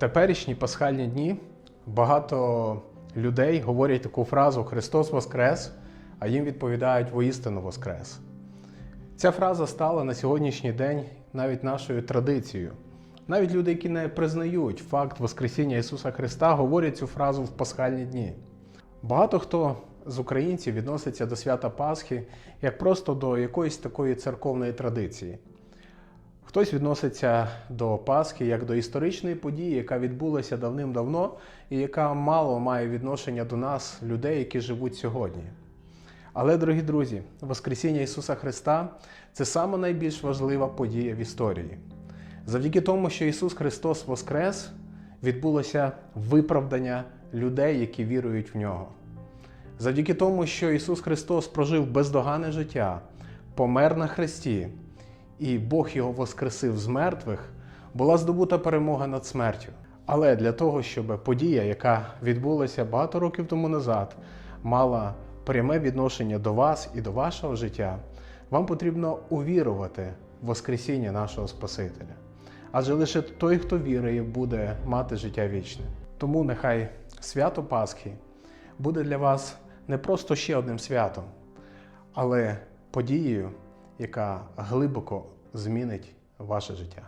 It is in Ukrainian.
теперішні пасхальні дні багато людей говорять таку фразу Христос Воскрес, а їм відповідають воістину Воскрес. Ця фраза стала на сьогоднішній день навіть нашою традицією. Навіть люди, які не признають факт Воскресіння Ісуса Христа, говорять цю фразу в пасхальні дні. Багато хто з українців відноситься до свята Пасхи як просто до якоїсь такої церковної традиції. Хтось відноситься до Пасхи як до історичної події, яка відбулася давним-давно і яка мало має відношення до нас, людей, які живуть сьогодні. Але, дорогі друзі, Воскресіння Ісуса Христа це саме найбільш важлива подія в історії. Завдяки тому, що Ісус Христос Воскрес, відбулося виправдання людей, які вірують в нього. Завдяки тому, що Ісус Христос прожив бездоганне життя, помер на хресті, і Бог його воскресив з мертвих, була здобута перемога над смертю. Але для того, щоб подія, яка відбулася багато років тому назад, мала пряме відношення до вас і до вашого життя, вам потрібно увірувати в Воскресіння нашого Спасителя. Адже лише той, хто вірує, буде мати життя вічне. Тому нехай свято Пасхи буде для вас не просто ще одним святом, але подією, яка глибоко змінить ваше життя.